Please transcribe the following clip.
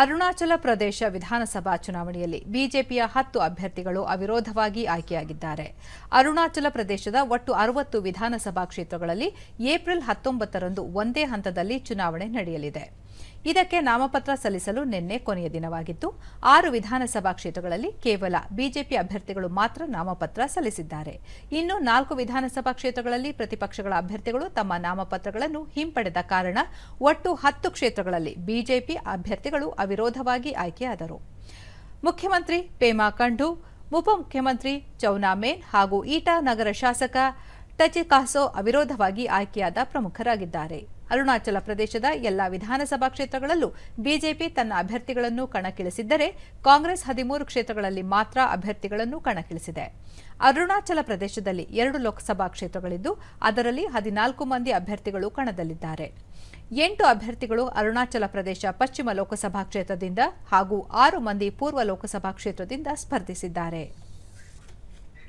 ಅರುಣಾಚಲ ಪ್ರದೇಶ ವಿಧಾನಸಭಾ ಚುನಾವಣೆಯಲ್ಲಿ ಬಿಜೆಪಿಯ ಹತ್ತು ಅಭ್ಯರ್ಥಿಗಳು ಅವಿರೋಧವಾಗಿ ಆಯ್ಕೆಯಾಗಿದ್ದಾರೆ. ಅರುಣಾಚಲ ಪ್ರದೇಶದ ಒಟ್ಟು ಅರವತ್ತು ವಿಧಾನಸಭಾ ಕ್ಷೇತ್ರಗಳಲ್ಲಿ ಏಪ್ರಿಲ್ ಹತ್ತೊಂಬತ್ತರಂದು ಒಂದೇ ಹಂತದಲ್ಲಿ ಚುನಾವಣೆ ನಡೆಯಲಿದೆ. ಇದಕ್ಕೆ ನಾಮಪತ್ರ ಸಲ್ಲಿಸಲು ನಿನ್ನೆ ಕೊನೆಯ ದಿನವಾಗಿದ್ದು ಆರು ವಿಧಾನಸಭಾ ಕ್ಷೇತ್ರಗಳಲ್ಲಿ ಕೇವಲ ಬಿಜೆಪಿ ಅಭ್ಯರ್ಥಿಗಳು ಮಾತ್ರ ನಾಮಪತ್ರ ಸಲ್ಲಿಸಿದ್ದಾರೆ. ಇನ್ನು ನಾಲ್ಕು ವಿಧಾನಸಭಾ ಕ್ಷೇತ್ರಗಳಲ್ಲಿ ಪ್ರತಿಪಕ್ಷಗಳ ಅಭ್ಯರ್ಥಿಗಳು ತಮ್ಮ ನಾಮಪತ್ರಗಳನ್ನು ಹಿಂಪಡೆದ ಕಾರಣ ಒಟ್ಟು ಹತ್ತು ಕ್ಷೇತ್ರಗಳಲ್ಲಿ ಬಿಜೆಪಿ ಅಭ್ಯರ್ಥಿಗಳು ಅವಿರೋಧವಾಗಿ ಆಯ್ಕೆಯಾದರು. ಮುಖ್ಯಮಂತ್ರಿ ಪೇಮಾ ಖಂಡು, ಉಪಮುಖ್ಯಮಂತ್ರಿ ಚೌನಾ ಮೇನ್ ಹಾಗೂ ಈಟಾ ನಗರ ಶಾಸಕ ಟಚಿಕಾಸೋ ಅವಿರೋಧವಾಗಿ ಆಯ್ಕೆಯಾದ ಪ್ರಮುಖರಾಗಿದ್ದಾರೆ. ಅರುಣಾಚಲ ಪ್ರದೇಶದ ಎಲ್ಲಾ ವಿಧಾನಸಭಾ ಕ್ಷೇತ್ರಗಳಲ್ಲೂ ಬಿಜೆಪಿ ತನ್ನ ಅಭ್ಯರ್ಥಿಗಳನ್ನು ಕಣಕ್ಕಿಳಿಸಿದ್ದರೆ ಕಾಂಗ್ರೆಸ್ ಹದಿಮೂರು ಕ್ಷೇತ್ರಗಳಲ್ಲಿ ಮಾತ್ರ ಅಭ್ಯರ್ಥಿಗಳನ್ನು ಕಣಕ್ಕಿಳಿಸಿದೆ. ಅರುಣಾಚಲ ಪ್ರದೇಶದಲ್ಲಿ ಎರಡು ಲೋಕಸಭಾ ಕ್ಷೇತ್ರಗಳಿದ್ದು, ಅದರಲ್ಲಿ ಹದಿನಾಲ್ಕು ಮಂದಿ ಅಭ್ಯರ್ಥಿಗಳು ಕಣದಲ್ಲಿದ್ದಾರೆ. ಎಂಟು ಅಭ್ಯರ್ಥಿಗಳು ಅರುಣಾಚಲ ಪ್ರದೇಶ ಪಶ್ಚಿಮ ಲೋಕಸಭಾ ಕ್ಷೇತ್ರದಿಂದ ಹಾಗೂ ಆರು ಮಂದಿ ಪೂರ್ವ ಲೋಕಸಭಾ ಕ್ಷೇತ್ರದಿಂದ ಸ್ಪರ್ಧಿಸಿದ್ದಾರೆ.